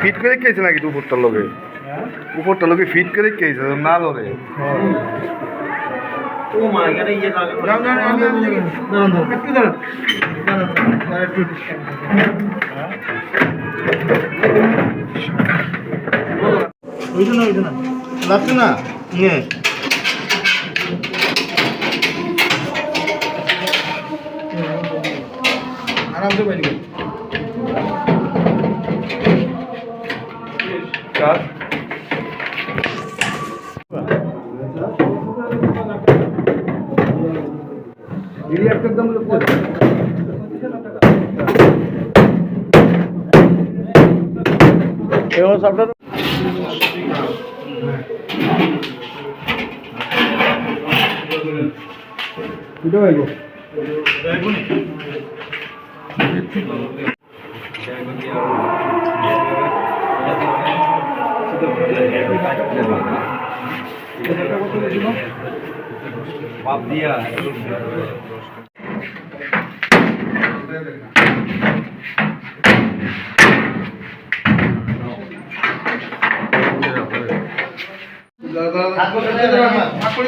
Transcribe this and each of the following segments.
Fit করে খেয়েছে নাকি উপরটার লোকে? উপরটা লোকে ফিট করে খেয়েছে না লড়ে ও মা এখানে ইয়ে লাগে Beyaz. एकदम सॉफ्टवेयर कुठे पाहिजे जायगुनी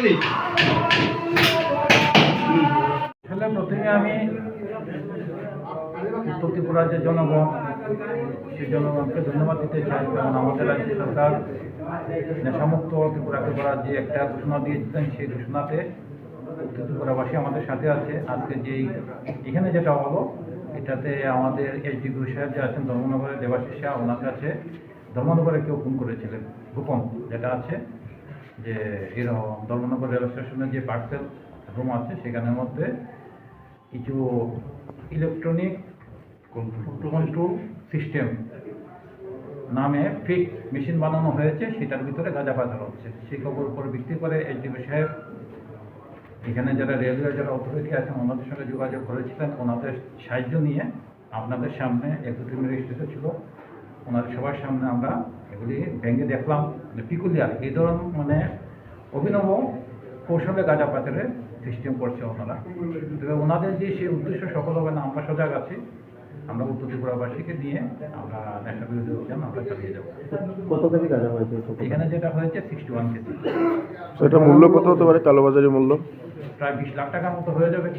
দিই আসলে প্রথমে আমি উত্তর ত্রিপুরার যে জনগণ সেই জনগণকে ধন্যবাদ দিতে চাই, কারণ আমাদের রাজ্য সরকার নেশামুক্ত ত্রিপুরাকে করার যে একটা ঘোষণা দিয়েছিলেন সেই ঘোষণাতে ত্রিপুরাবাসী আমাদের সাথে আছে। আজকে যেই, এখানে যেটা হলো, এটাতে আমাদের এইচডি গুরু সাহেব যে আছেন, ধর্মনগরের দেবাশিস শাহ, ওনার কাছে ধর্মনগরে কেউ ফোন করেছিলেন, গোপন যেটা আছে, যে এরকম ধর্মনগর রেল স্টেশনের যে পার্সেল রুম আছে, সেখানের মধ্যে কিছু ইলেকট্রনিক কন্ট্রোল সিস্টেম নামে ফিক মেশিন বানানো হয়েছে, সেটার ভিতরে গাঁজা পাচার হচ্ছে। সেই খবর উপর ভিত্তি করে এইচডিবি সাহেব, এখানে যারা রেলওয়ে যারা অথরিটি আছেন, ওনাদের সঙ্গে যোগাযোগ করেছিলেন। ওনাদের সাহায্য নিয়ে আপনাদের সামনে এক দু তিন রেজিস্ট্রেশন ছিল। ওনাদের সবার সামনে আমরা এগুলি ভেঙে দেখলাম। পিকুলিয়ার এই ধরনের মানে অভিনব কৌশলে গাঁজা পাচারের সিস্টেম করছে ওনারা। তবে ওনাদের যে সেই উদ্দেশ্য সফল হবে না, আমরা সজাগ আছি। আমরা উত্তর ত্রিপুরাবাসীকে নিয়ে আমরা নেশা বিরোধী অভিযান আমরা চালিয়ে যাব। কত কেজি গাঁজা হয়েছে এখানে যেটা হয়েছে সিক্সটি ওয়ান কেজি। তো এটা মূল্য কত হতে পারে? কালোবাজারি মূল্য? প্রায় বিশ লাখ টাকার মতো হয়ে যাবে।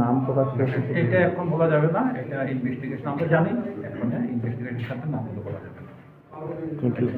নাম এটা এখন বলা যাবে না এটা ইনভেস্টিগেশন আমরা জানি এখন ইনভেস্টিগেশন সাথে নামগুলো বলা যাবে থ্যাংক ইউ